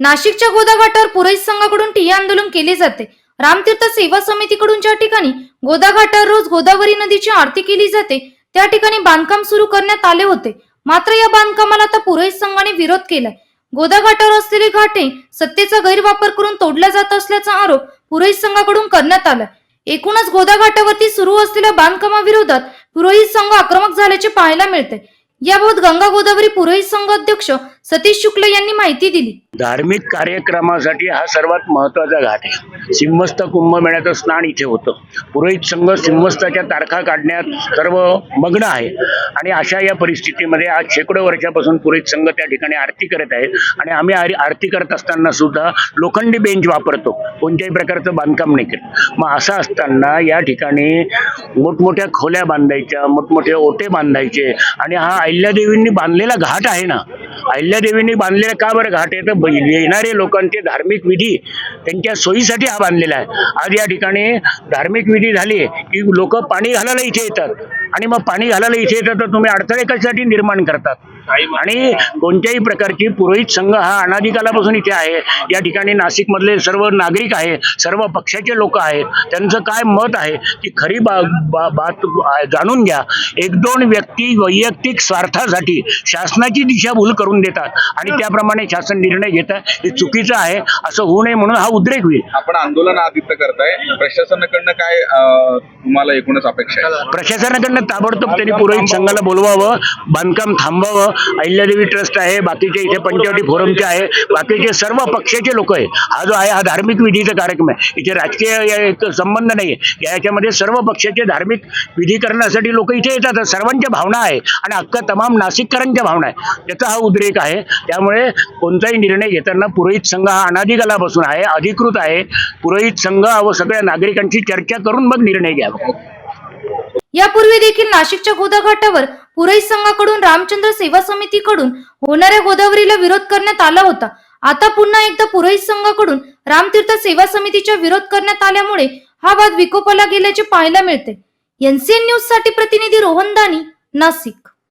नाशिकच्या गोदा घाटावर पुरोहित संघाकडून ठिय्या आंदोलन केले जाते. रामतीर्थ सेवा समितीकडून ज्या ठिकाणी गोदा घाटावर रोज गोदावरी नदीची आरती केली जाते. त्या ठिकाणी बांधकाम सुरू करण्यात आले होते. मात्र या बांधकामाला आता पुरोहित संघाने विरोध केलाय. गोदा घाटावर असलेले घाटे सत्तेचा गैरवापर करून तोडला जात असल्याचा आरोप पुरोहित संघाकडून करण्यात आला एकूणच गोदा घाटावरती सुरू असलेल्या बांधकामाविरोधात पुरोहित संघ आक्रमक झाल्याचे पाहायला मिळते याबाबत गंगा गोदावरी पुरोहित संघ अध्यक्ष सतीश शुक्ल यांनी माहिती दिली. धार्मिक कार्यक्रमासाठी हा सर्वात महत्त्वाचा घाट आहे. सिंहस्थ कुंभमेळ्याचं स्नान इथे होतं. पुरोहित संघ सिंहस्थाच्या तारखा काढण्यात सर्व मग्न आहे. आणि अशा या परिस्थितीमध्ये आज शेकडो वर्षापासून पुरोहित संघ त्या ठिकाणी आरती करत आहे. आणि आम्ही आरती करत असताना सुद्धा लोखंडी बेंच वापरतो. कोणत्याही प्रकारचं बांधकाम नाही करत. मग असं असताना या ठिकाणी मोठमोठ्या खोल्या बांधायच्या मोठमोठे ओटे बांधायचे आणि हा अहिल्यादेवींनी बांधलेला घाट आहे ना अहिल्यादेवींनी बांधलेलं का बरं घाट? आहे तर येणारे लोकांचे धार्मिक विधी त्यांच्या सोयीसाठी हा बांधलेला आहे. आज या ठिकाणी धार्मिक विधी झाली की लोक पाणी घालायला इथे येतात. आणि मग पाणी घालायला इथे येतात तर तुम्ही अडथळे कशासाठी निर्माण करतात. आणि कोणत्याही प्रकारची पुरोहित संघ हा अनादिकालापासून इथे आहे. या ठिकाणी नाशिकमधले सर्व नागरिक आहे सर्व पक्षाचे लोक आहेत. त्यांचं काय मत आहे ती खरी बा, बा, बात जाणून घ्या. एक दोन व्यक्ती वैयक्तिक स्वार्थासाठी शासनाची दिशाभूल करून देतात. आणि त्याप्रमाणे शासन निर्णय घेतात हे चुकीचं आहे. असं होऊ नये म्हणून हा उद्रेक होईल. आपण आंदोलन आदित्य करताय. प्रशासनाकडनं काय तुम्हाला एकूणच अपेक्षा आहे? प्रशासनाकडनं ताबडतोब त्यांनी पुरोहित संघाला बोलवावं बांधकाम थांबवावं. अहिल्यादेवी ट्रस्ट आहे बाकीचे इथे पंचवटी फोरमचे आहे. बाकीचे सर्व पक्षाचे लोक आहे हा जो आहे हा धार्मिक विधीचा कार्यक्रम आहे. इथे राजकीय संबंध नाही आहे याच्यामध्ये सर्व पक्षाचे धार्मिक विधी करण्यासाठी लोक इथे येतात. सर्वांच्या भावना आहे. आणि अख्खा तमाम नाशिककरांच्या भावना आहे. त्याचा हा उद्रेक आहे. त्यामुळे कोणताही निर्णय घेताना पुरोहित संघ हा अनादिकालापासून आहे अधिकृत आहे. पुरोहित संघ व सगळ्या नागरिकांची चर्चा करून मग निर्णय घ्यावा. यापूर्वी देखील नाशिकच्या गोदा घाटावर पुरोहित संघाकडून रामचंद्र सेवा समितीकडून होणाऱ्या गोदावरीला विरोध करण्यात आला होता. आता पुन्हा एकदा पुरोहित संघाकडून रामतीर्थ सेवा समितीचा विरोध करण्यात आल्यामुळे हा वाद विकोपाला गेल्याचे पाहायला मिळते. एनसीएन न्यूजसाठी प्रतिनिधी रोहन दानी नाशिक.